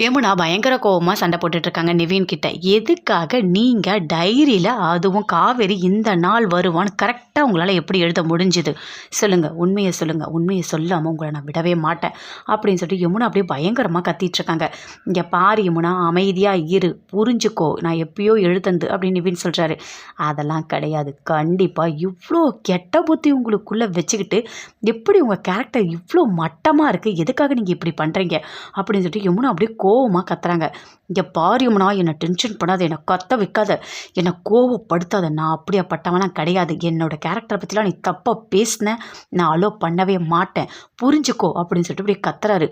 யமுனா பயங்கர கோவமாக சண்டை போட்டுட்ருக்காங்க நிவின் கிட்ட. எதுக்காக நீங்கள் டைரியில் அதுவும் காவேரி இந்த நாள் வருவான்னு கரெக்டாக உங்களால் எப்படி எழுத முடிஞ்சுது? சொல்லுங்கள் உண்மையை சொல்லுங்கள் உண்மையை சொல்லாமல் உங்களை நான் விடவே மாட்டேன். அப்படின்னு சொல்லிட்டு யமுனா அப்படியே பயங்கரமாக கத்திட்ருக்காங்க. இங்கே பாரு யமுனா அமைதியாக இரு புரிஞ்சுக்கோ. நான் எப்பயோ எழுதந்து அப்படின்னு நிவின் சொல்கிறாரு அதெல்லாம் கிடையாது. கண்டிப்பாக இவ்வளோ கெட்ட புத்தி உங்களுக்குள்ளே வச்சுக்கிட்டு எப்படி உங்கள் கேரக்டர் இவ்வளோ மட்டமாக இருக்குது எதுக்காக நீங்கள் இப்படி பண்ணுறீங்க அப்படின்னு சொல்லிட்டு யமுனா அப்படியே கோவமாக கத்துறாங்க. இங்கே பாரியம்னா என்னை டென்ஷன் பண்ணாத என்னை கத்த வைக்காத என்னை கோவப்படுத்தாத. நான் அப்படியே அப்படியாப்பட்டவனாம் கிடையாது. என்னோட கேரக்டரை பற்றிலாம் நீ தப்பாக பேசின நான் அலோ பண்ணவே மாட்டேன். புரிஞ்சுக்கோ அப்படின்னு சொல்லிட்டு அப்படியே கத்துறாரு.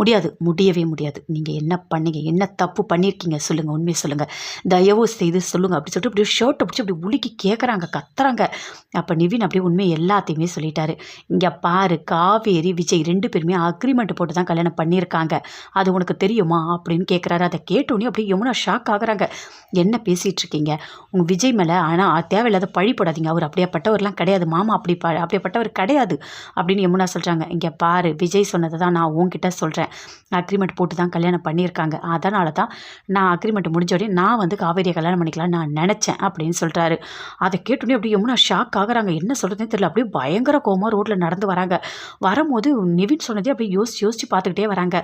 முடியாது. முடியவே முடியாது. நீங்கள் என்ன பண்ணீங்க? என்ன தப்பு பண்ணியிருக்கீங்க சொல்லுங்கள் உண்மையை சொல்லுங்கள் தயவு செய்து சொல்லுங்கள் அப்படி சொல்லிட்டு அப்படியே ஷர்ட்டை பிடிச்சி அப்படி உலுக்கி கேட்குறாங்க கத்துறாங்க. அப்போ நிவின் அப்படியே உண்மையை எல்லாத்தையுமே சொல்லிட்டாரு. இங்கே பாரு காவேரி விஜய் ரெண்டு பேருமே அக்ரிமெண்ட் போட்டு தான் கல்யாணம் பண்ணியிருக்காங்க. அது உனக்கு தெரியும்? அப்படின்னு கேட்குறாரு அதை கேட்டோன்னே அப்படியே யமுனா ஷாக் ஆகுறாங்க. என்ன பேசிகிட்டு இருக்கீங்க? உங்கள் விஜய் மேலே ஆனால் தேவையில்லாத பழி போடாதீங்க. அவர் அப்படியாப்பட்டவர்லாம் கிடையாது. மாமா அப்படி ப அப்படியாப்பட்டவர் கிடையாது அப்படின்னு யமுனா சொல்கிறாங்க இங்கே பாரு விஜய் சொன்னதை தான் நான் உங்ககிட்ட சொல்கிறேன் அக்ரிமெண்ட் போட்டு தான் கல்யாணம் பண்ணியிருக்காங்க. அதனால தான் நான் அக்ரிமெண்ட் முடிஞ்ச உடனே நான் வந்து காவேரியை கல்யாணம் பண்ணிக்கலாம்னு நான் நினச்சேன் அப்படின்னு சொல்கிறாரு அதை கேட்டோன்னே அப்படியே யமுனா ஷாக் ஆகுறாங்க. என்ன சொல்கிறதுன்னு தெரியல. அப்படியே பயங்கர கோமா ரோட்டில் நடந்து வராங்க. வரும்போது நிவின் சொன்னதே அப்படியே யோசிச்சு யோசிச்சு பார்த்துக்கிட்டே வராங்க.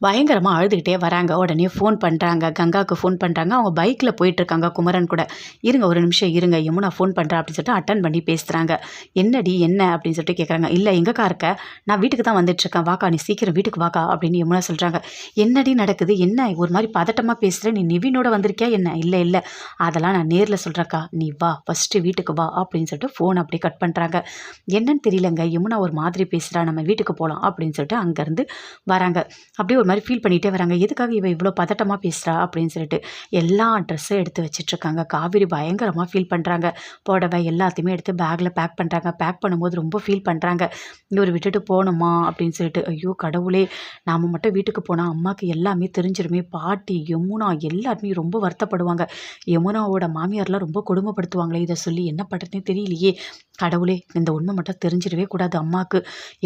பயங்கரமாக அழுதுகிட்டே வராங்க. உடனே ஃபோன் பண்ணுறாங்க கங்காவுக்கு ஃபோன் பண்ணுறாங்க அவங்க பைக்கில் போயிட்டுருக்காங்க. குமரன் கூட. இருங்க ஒரு நிமிஷம் இருங்க. யமுனா ஃபோன் பண்ணுறா அப்படின்னு சொல்லிட்டு அட்டன் பண்ணி பேசுகிறாங்க என்னடி என்ன? அப்படின்னு சொல்லிட்டு கேட்குறாங்க இல்லை எங்கக்கா இருக்க? நான் வீட்டுக்கு தான் வந்துட்டுருக்கேன். வாக்கா நீ சீக்கிரம் வீட்டுக்கு வாக்கா அப்படின்னு யமுனா சொல்கிறாங்க என்னடி நடக்குது? என்ன? ஒரு மாதிரி பதட்டமாக பேசுகிற நீ நிவினோட வந்திருக்கியா என்ன? இல்லை இல்லை. அதெல்லாம் நான் நேரில் சொல்கிறேக்கா நீ வா. ஃபஸ்ட்டு வீட்டுக்கு வா அப்படின்னு சொல்லிட்டு ஃபோன் அப்படியே கட் பண்ணுறாங்க என்னன்னு தெரியலங்க. யமுனா ஒரு மாதிரி பேசுகிறா நம்ம வீட்டுக்கு போகலாம் அப்படின்னு சொல்லிட்டு அங்கேருந்து வராங்க. அப்படியே ஒரு மாதிரி ஃபீல் பண்ணிகிட்டே வராங்க. எதுக்காக இவ இவ்வளோ பதட்டமாக பேசுகிறா அப்படின்னு சொல்லிட்டு எல்லா ட்ரெஸ்ஸும் எடுத்து வச்சிட்ருக்காங்க. காவேரி பயங்கரமாக ஃபீல் பண்ணுறாங்க புடவை எல்லாத்தையுமே எடுத்து பேக்கில் பேக் பண்ணுறாங்க பேக் பண்ணும்போது ரொம்ப ஃபீல் பண்ணுறாங்க இவர் விட்டுட்டு போகணுமா? அப்படின்னு சொல்லிட்டு ஐயோ கடவுளே நாம் மட்டும் வீட்டுக்கு போனால் அம்மாவுக்கு எல்லாமே தெரிஞ்சிருமே. பாட்டி யமுனா எல்லாருமே ரொம்ப வருத்தப்படுவாங்க. யமுனாவோட மாமியார்லாம் ரொம்ப கொடுமைப்படுத்துவாங்களே இதை சொல்லி என்ன பண்ணுறதுனே தெரியலையே. கடவுளே இந்த உண்மை மட்டும் தெரிஞ்சிடவே கூடாது அம்மாவுக்கு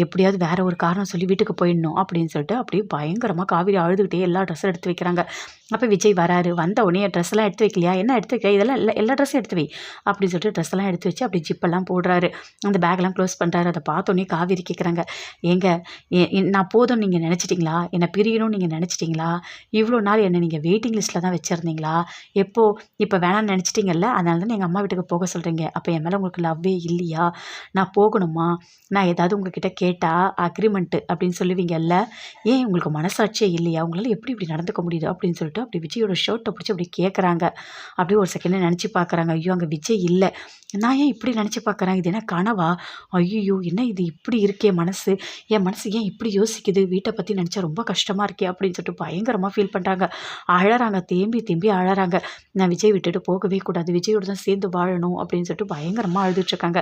எப்படியாவது வேற ஒரு காரணம் சொல்லி வீட்டுக்கு போயிடணும். அப்படின்னு சொல்லிட்டு அப்படியே பயங்கரமாக காவிரி அழுதுகிட்டே எல்லா ட்ரெஸ்ஸும் எடுத்து வைக்கிறாங்க. அப்போ விஜய் வராரு. வந்த உடனே ட்ரெஸ் எல்லாம் எடுத்து வைக்கலையா? என்ன எடுத்து வைக்க? இதெல்லாம் எல்லா எல்லா ட்ரெஸ்ஸும் எடுத்து வை. அப்படின்னு சொல்லிட்டு ட்ரெஸ்லாம் எடுத்து வச்சு அப்படி ஜிப்பெல்லாம் போடுறாரு. அந்த பேக்லாம் க்ளோஸ் பண்ணுறாரு அதை பார்த்தோன்னே காவேரி கேட்குறாங்க ஏங்க நான் போதும் நீங்கள் நினச்சிட்டிங்களா? என்னை பிரியணும்னு நீங்கள் நினச்சிட்டிங்களா? இவ்வளோ நாள் என்னை நீங்கள் வெயிட்டிங் லிஸ்ட்டில் தான் வச்சுருந்தீங்களா? எப்போ இப்போ வேணாம்னு நினச்சிட்டிங்கல்ல? அதனால தான் எங்கள் அம்மா வீட்டுக்கு போக சொல்கிறீங்க அப்போ என் மேலே உங்களுக்கு லவ்வே இல்லையா? நான் போகணுமா? நான் ஏதாவது உங்ககிட்ட கேட்டால் அக்ரிமெண்ட்டு அப்படின்னு சொல்லுவீங்கல்ல? ஏன் உங்களுக்கு மனசாட்சியே இல்லையா அவங்களால எப்படி இப்படி நடந்துக்க முடியுது அப்படின்னு சொல்லிட்டு அப்படி விஜயோட ஷர்ட்டை பிடிச்சி அப்படி கேட்குறாங்க அப்படியே ஒரு செகண்ட் நினச்சி பார்க்குறாங்க ஐயோ அங்கே விஜய் இல்லை. நான் ஏன் இப்படி நினச்சி பார்க்குறேன் இது என்ன கனவா? ஐயோ என்ன இது இப்படி இருக்கே மனசு? என் மனசு ஏன் இப்படி யோசிக்குது? வீட்டை பற்றி நினச்சா ரொம்ப கஷ்டமாக இருக்கே அப்படின்னு சொல்லிட்டு பயங்கரமாக ஃபீல் பண்ணுறாங்க அழறாங்க தேம்பி தேம்பி அழறாங்க. நான் விஜய் விட்டுட்டு போகவே கூடாது. விஜயோட தான் சேர்ந்து வாழணும் அப்படின்னு சொல்லிட்டு பயங்கரமாக அழுதுட்ருக்காங்க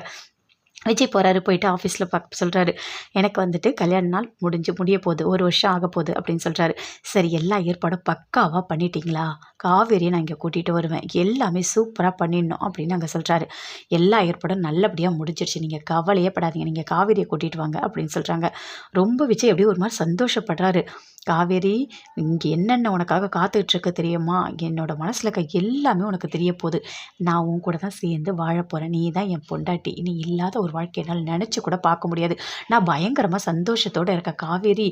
விஜய் போகிறாரு போயிட்டு ஆஃபீஸில் பார்க்க சொல்கிறாரு எனக்கு வந்துட்டு கல்யாண நாள் முடிஞ்சு முடிய போகுது ஒரு வருஷம் ஆக போகுது அப்படின்னு சொல்கிறாரு சரி எல்லா ஏற்பாடும் பக்காவாக பண்ணிட்டீங்களா? காவேரியை நான் இங்கே கூட்டிகிட்டு வருவேன். எல்லாமே சூப்பராக பண்ணிடணும் அப்படின்னு அங்கே சொல்கிறாரு எல்லா ஏற்பாடும் நல்லபடியாக முடிஞ்சிருச்சு. நீங்கள் கவலையே படாதீங்க. நீங்கள் காவேரியை கூட்டிகிட்டு வாங்க அப்படின்னு சொல்கிறாங்க ரொம்ப விஜய் அப்படியே ஒரு மாதிரி சந்தோஷப்படுறாரு. காவேரி இங்கே என்னென்ன உனக்காக காத்துக்கிட்டுருக்க தெரியுமா? என்னோடய மனசில் இருக்க எல்லாமே உனக்கு தெரிய போகுது நான் உன் கூட தான் சேர்ந்து வாழ போகிறேன் நீ தான் என் பொண்டாட்டி. நீ இல்லாத ஒரு வாழ்க்கை என்னால் நினச்சி கூட பார்க்க முடியாது. நான் பயங்கரமாக சந்தோஷத்தோடு இருக்க காவேரி.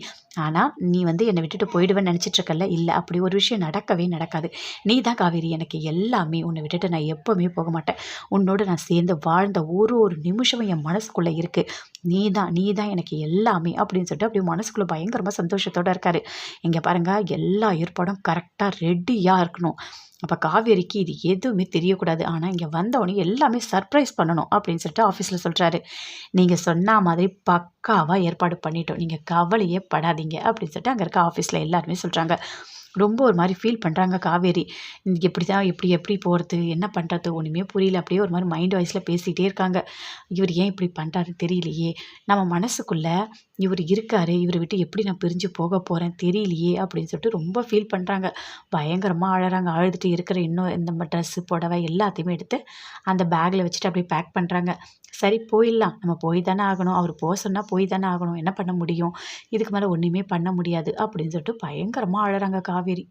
ஆனால் நீ வந்து என்னை விட்டுட்டு போயிடுவேன்னு நினச்சிட்டு இருக்கல இல்லை அப்படி ஒரு விஷயம் நடக்கவே நடக்காது. நீ தான் காவேரி எனக்கு எல்லாமே உன்னை விட்டுட்டு நான் எப்போவுமே போக மாட்டேன். உன்னோட நான் சேர்ந்து வாழ்ந்த ஒரு ஒரு நிமிஷமும் என் மனசுக்குள்ளே இருக்குது நீ தான் நீ தான் எனக்கு எல்லாமே அப்படின்னு சொல்லிட்டு அப்படியே மனசுக்குள்ளே பயங்கரமாக சந்தோஷத்தோடு இருக்காரு. இங்கே பாருங்கள் எல்லா ஏற்பாடும் கரெக்டாக ரெடியாக இருக்கணும். அப்போ காவேரிக்கு இது எதுவுமே தெரியக்கூடாது. ஆனால் இங்கே வந்தவொடனே எல்லாமே சர்ப்ரைஸ் பண்ணணும் அப்படின்னு சொல்லிட்டு ஆஃபீஸில் சொல்கிறாரு நீங்கள் சொன்ன மாதிரி பக்காவாக ஏற்பாடு பண்ணிட்டோம். நீங்கள் கவலையே படாதீங்க. அப்படின்னு சொல்லிட்டு அங்கே இருக்க ஆஃபீஸில் எல்லாருமே சொல்கிறாங்க ரொம்ப ஒரு மாதிரி ஃபீல் பண்ணுறாங்க காவேரி. எப்படி தான் எப்படி எப்படி போகிறது என்ன பண்ணுறது ஒன்றுமே புரியல. அப்படியே ஒரு மாதிரி மைண்ட் வாய்ஸில் பேசிகிட்டே இருக்காங்க. இவர் ஏன் இப்படி பண்ணுறாரு தெரியலையே. நம்ம மனசுக்குள்ளே இவர் இருக்காரு இவரை விட்டு எப்படி நான் பிரிஞ்சு போக போகிறேன் தெரியலையே அப்படின்னு சொல்லிட்டு ரொம்ப ஃபீல் பண்ணுறாங்க பயங்கரமாக அழகிறாங்க அழுதுட்டு இருக்கிற இன்னும் இந்த ட்ரெஸ்ஸு புடவை எல்லாத்தையுமே எடுத்து அந்த பேக்கில் வச்சுட்டு அப்படியே பேக் பண்ணுறாங்க சரி போயிடலாம். நம்ம போய் தானே ஆகணும். அவர் போக சொன்னால் போய் தானே ஆகணும். என்ன பண்ண முடியும்? இதுக்கு மேலே ஒன்றுமே பண்ண முடியாது அப்படின்னு சொல்லிட்டு பயங்கரமாக அழகிறாங்க காவேரி.